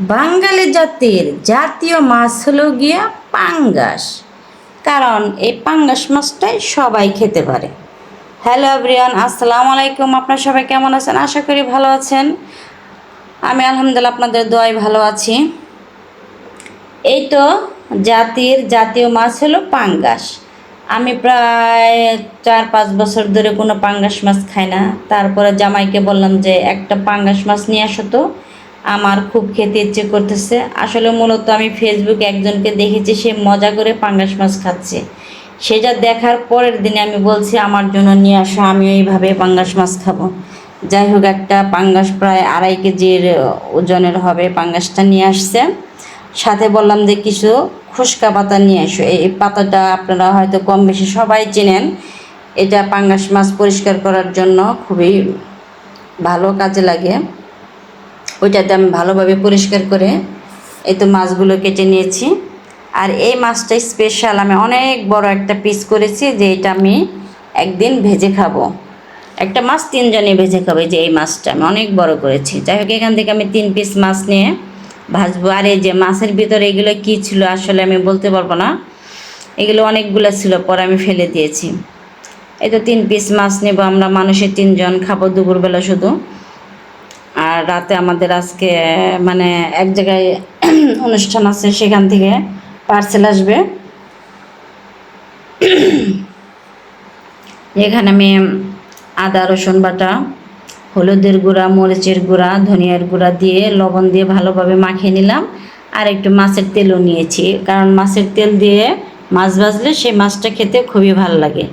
বাঙালি জাতির জাতীয় মাছ হলো গিয়া পাঙ্গাস। কারণ এই পাঙ্গাস মাছটাই সবাই খেতে পারে। হ্যালো এভরিওয়ান, আসসালামু আলাইকুম। আপনারা সবাই কেমন আছেন? আশা করি ভালো আছেন। আমি আলহামদুলিল্লাহ আপনাদের দোয়াই ভালো আছি। এই তো জাতির জাতীয় মাছ হলো পাঙ্গাস। আমি প্রায় চার পাঁচ বছর ধরে কোনো পাঙ্গাস মাছ খাই না। তারপরে জামাইকে বললাম যে, একটা পাঙ্গাস মাছ নিয়ে আসো তো। আমার খুব খেতে ইচ্ছে করতেছে। আসলে মূলত আমি ফেসবুকে একজনকে দেখেছি, সে মজা করে পাঙ্গাস মাছ খাচ্ছে। সেটা দেখার পরের দিনে আমি বলছি, আমার জন্য নিয়ে আসো আমি এইভাবে পাঙ্গাস মাছ খাব। যাই হোক, একটা পাঙ্গাস প্রায় আড়াই কেজির ওজনের হবে পাঙ্গাসটা নিয়ে আসছে। সাথে বললাম যে, কিছু খুশকা পাতা নিয়ে এই এই পাতাটা আপনারা হয়তো কম বেশি সবাই চেনেন। এটা পাঙ্গাস মাছ পরিষ্কার করার জন্য খুবই ভালো কাজে লাগে। ওইটাতে আমি ভালোভাবে পরিষ্কার করে এই তো মাছগুলো কেটে নিয়েছি। আর এই মাছটা স্পেশাল আমি অনেক বড় একটা পিস করেছি যে এটা আমি একদিন ভেজে খাব। একটা মাছ তিনজনে ভেজে খাবে যে এই মাছটা আমি অনেক বড় করেছি। যাই হোক, এখান থেকে আমি তিন পিস মাছ নিয়ে ভাজবো। আর এই যে মাছের ভিতরে এগুলো কী ছিল আসলে আমি বলতে পারব না। এগুলো অনেকগুলো ছিল, পরে আমি ফেলে দিয়েছি। এই তো তিন পিস মাছ নেব, আমরা মানুষের তিনজন খাব দুপুরবেলা শুধু। আর রাতে আমাদের আজকে মানে এক জায়গায় অনুষ্ঠান আছে, সেখান থেকে পার্সেল আসবে। এখানে আমি আদা, রসুন বাটা, হলুদের গুঁড়া, মরিচের গুঁড়া, ধনিয়ার গুঁড়া দিয়ে, লবণ দিয়ে ভালোভাবে মাখিয়ে নিলাম। আর একটু মাছের তেলও নিয়েছি, কারণ মাছের তেল দিয়ে মাছ ভাজলে সেই মাছটা খেতে খুবই ভালো লাগে।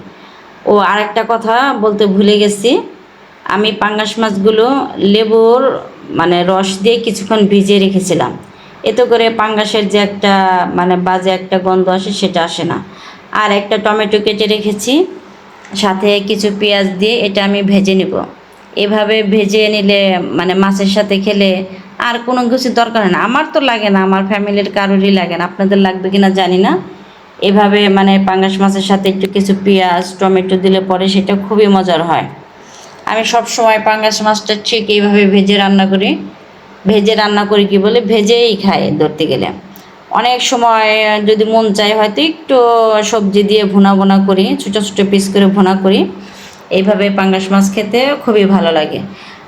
ও আরেকটা কথা বলতে ভুলে গেছি আমি পাঙ্গাস মাছগুলো লেবুর মানে রস দিয়ে কিছুক্ষণ ভিজিয়ে রেখেছিলাম। এতে করে পাঙ্গাসের যে একটা মানে বাজে একটা গন্ধ আসে সেটা আসে না। আর একটা টমেটো কেটে রেখেছি, সাথে কিছু পেঁয়াজ দিয়ে এটা আমি ভেজে নেব। এভাবে ভেজে নিলে মানে মাছের সাথে খেলে আর কোনো কিছু দরকার না। আমার তো লাগে না, আমার ফ্যামিলির কারোরই লাগে না। আপনাদের লাগবে কিনা জানি না। এভাবে মানে পাঙ্গাস মাছের সাথে একটু কিছু পেঁয়াজ, টমেটো দিলে পরে সেটা খুবই মজার হয়। আমি সব সময় পাঙ্গাস মাছটা ঠিক এইভাবে ভেজে রান্না করি। ভেজে রান্না করি কি বলে? ভেজেই খাই ধরতে গেলে। অনেক সময় যদি মন চায় হয়তো একটু সবজি দিয়ে ভুনা ভুনা করি, ছোটো ছোটো পিস করে ভুনা করি। এইভাবে পাঙ্গাস মাছ খেতে খুবই ভালো লাগে।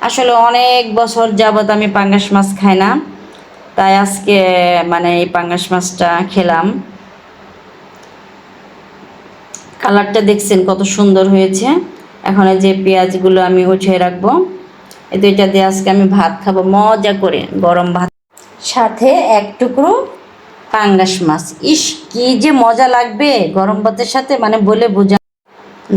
আসলে অনেক বছর যাবৎ আমি পাঙ্গাস মাছ খাই না। তাই আজকে মানে এই পাঙ্গাস মাছটা খেলাম। কালারটা দেখছেন কত সুন্দর হয়েছে। এখন যে পেঁয়াজগুলো আমি উঠিয়ে রাখব, এই এটা দিয়ে আজকে আমি ভাত খাব, মজা করে গরম ভাত। সাথে এক টুকরো পাঙ্গাস মাছ। ইস, কি যে মজা লাগবে গরম ভাতের সাথে মানে বলে বোঝা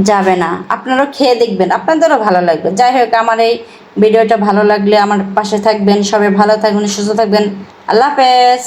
যাবে না। আপনারাও খেয়ে দেখবেন, আপনাদেরও ভালো লাগবে। যাই হোক, আমার এই ভিডিওটা ভালো লাগলে আমার পাশে থাকবেন। সবাই ভালো থাকবেন, সুস্থ থাকবেন। আল্লাহ হাফেজ।